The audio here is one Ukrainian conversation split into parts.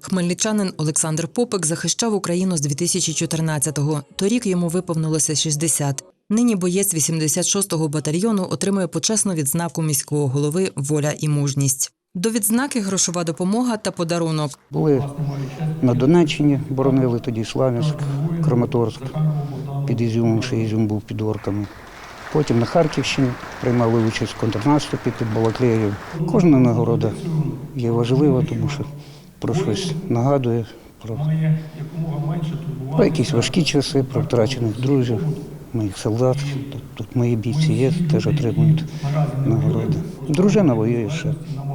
Хмельничанин Олександр Попик захищав Україну з 2014-го. Торік йому виповнилося 60. Нині боєць 86-го батальйону отримує почесну відзнаку міського голови Воля і мужність. До відзнаки грошова допомога та подарунок. Були на Донеччині, боронили тоді Славянськ, Краматорськ, під Ізюмом, ще Ізюм був під орками. Потім на Харківщині приймали участь в контрнаступі під Балаклеєю. Кожна нагорода є важлива, тому що про щось нагадує, про, про якісь важкі часи, про втрачених друзів, моїх солдат. Тут, тут мої бійці є, теж отримують нагороди. Дружина воює ще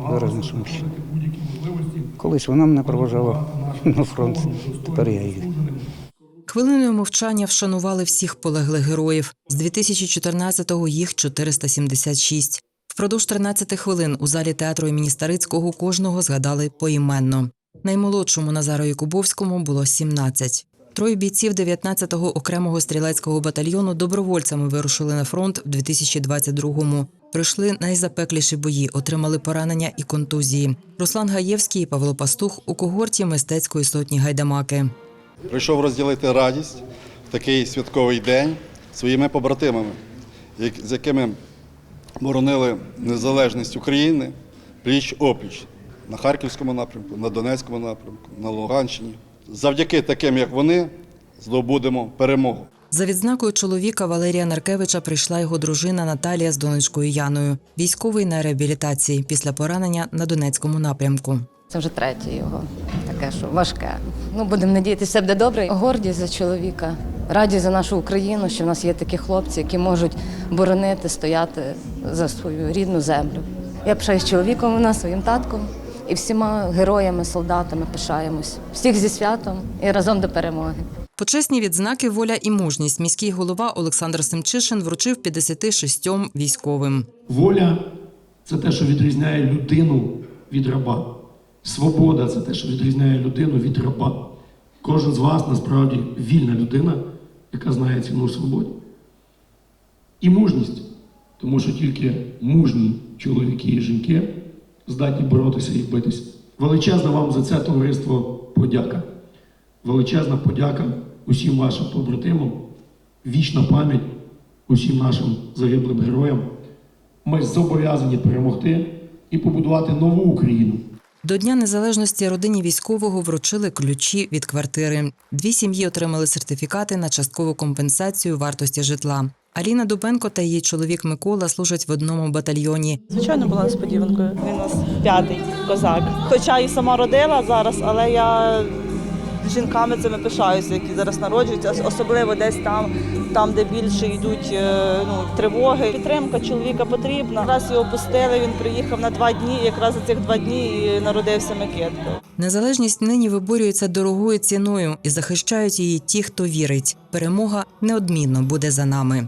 зараз на Сумщині. Колись вона мене проважала на фронт, тепер я її. Хвилиною мовчання вшанували всіх полеглих героїв. З 2014-го їх 476. Впродовж 13 хвилин у залі театру імені Старицького кожного згадали поіменно. Наймолодшому Назару Якубовському було 17. Троє бійців 19-го окремого стрілецького батальйону добровольцями вирушили на фронт в 2022-му. Пройшли найзапекліші бої, отримали поранення і контузії. Руслан Гаєвський і Павло Пастух у когорті мистецької сотні гайдамаки. Прийшов розділити радість в такий святковий день своїми побратимами, з якими боронили незалежність України пліч опліч на Харківському напрямку, на Донецькому напрямку, на Луганщині. Завдяки таким, як вони, здобудемо перемогу. За відзнакою чоловіка Валерія Наркевича прийшла його дружина Наталія з донечкою Яною, військовий на реабілітації після поранення на Донецькому напрямку. Це вже третє його, таке, що важке. Ну, будемо надіятися, все буде добре. Гордість за чоловіка, радість за нашу Україну, що в нас є такі хлопці, які можуть боронити, стояти за свою рідну землю. Я пишаюсь чоловіком у нас, своїм татком і всіма героями, солдатами пишаємось. Всіх зі святом і разом до перемоги. Почесні відзнаки воля і мужність міський голова Олександр Семчишин вручив 56 військовим. Воля це те, що відрізняє людину від раба. Свобода це те, що відрізняє людину від раба. Кожен з вас насправді вільна людина, яка знає ціну свободі. І мужність, тому що тільки мужні чоловіки і жінки здатні боротися і битися. Величезна вам за це товариство подяка. Величезна подяка усім вашим побратимам, вічна пам'ять усім нашим загиблим героям. Ми зобов'язані перемогти і побудувати нову Україну. До Дня Незалежності родині військового вручили ключі від квартири. Дві сім'ї отримали сертифікати на часткову компенсацію вартості житла. Аліна Дубенко та її чоловік Микола служать в одному батальйоні. Звичайно, була несподіванкою. Він у нас п'ятий козак. Хоча і сама родила зараз, але я жінками цими пишаюся, які зараз народжуються, особливо десь там, там де більше йдуть е, ну, тривоги. Підтримка чоловіка потрібна. Раз його пустили, він приїхав на два дні, і якраз за цих два дні і народився Микитко. Незалежність нині виборюється дорогою ціною і захищають її ті, хто вірить. Перемога неодмінно буде за нами.